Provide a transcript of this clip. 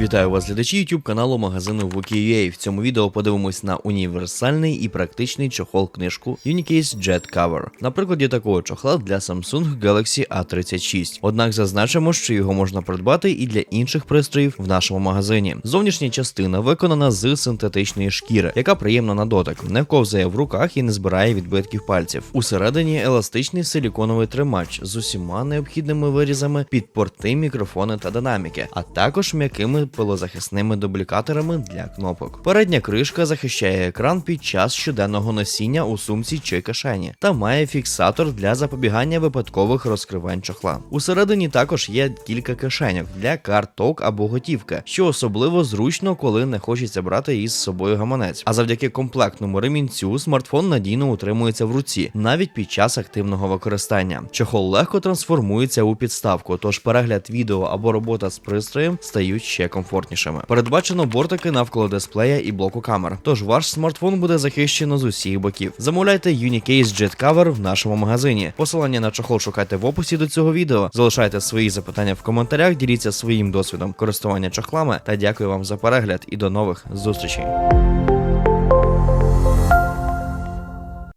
Вітаю вас, глядачі YouTube каналу магазину Wiki.ua. В цьому відео подивимось на універсальний і практичний чохол книжку Unicase Jet Cover. На прикладі такого чохла для Samsung Galaxy A36. Однак зазначимо, що його можна придбати і для інших пристроїв в нашому магазині. Зовнішня частина виконана з синтетичної шкіри, яка приємна на дотик, не ковзає в руках і не збирає відбитків пальців. Усередині еластичний силіконовий тримач з усіма необхідними вирізами під порти, мікрофони та динаміки, а також м'якими пилозахисними дублікаторами для кнопок. Передня кришка захищає екран під час щоденного носіння у сумці чи кишені та має фіксатор для запобігання випадкових розкривань чохла. Усередині також є кілька кишеньок для карток або готівки, що особливо зручно, коли не хочеться брати із собою гаманець. А завдяки комплектному ремінцю смартфон надійно утримується в руці навіть під час активного використання. Чохол легко трансформується у підставку, тож перегляд відео або робота з пристроєм стають ще комфортнішими. Передбачено бортики навколо дисплея і блоку камер. Тож ваш смартфон буде захищено з усіх боків. Замовляйте Unicase Jet Cover в нашому магазині. Посилання на чохол шукайте в описі до цього відео. Залишайте свої запитання в коментарях, діліться своїм досвідом користування чохлами та дякую вам за перегляд і до нових зустрічей.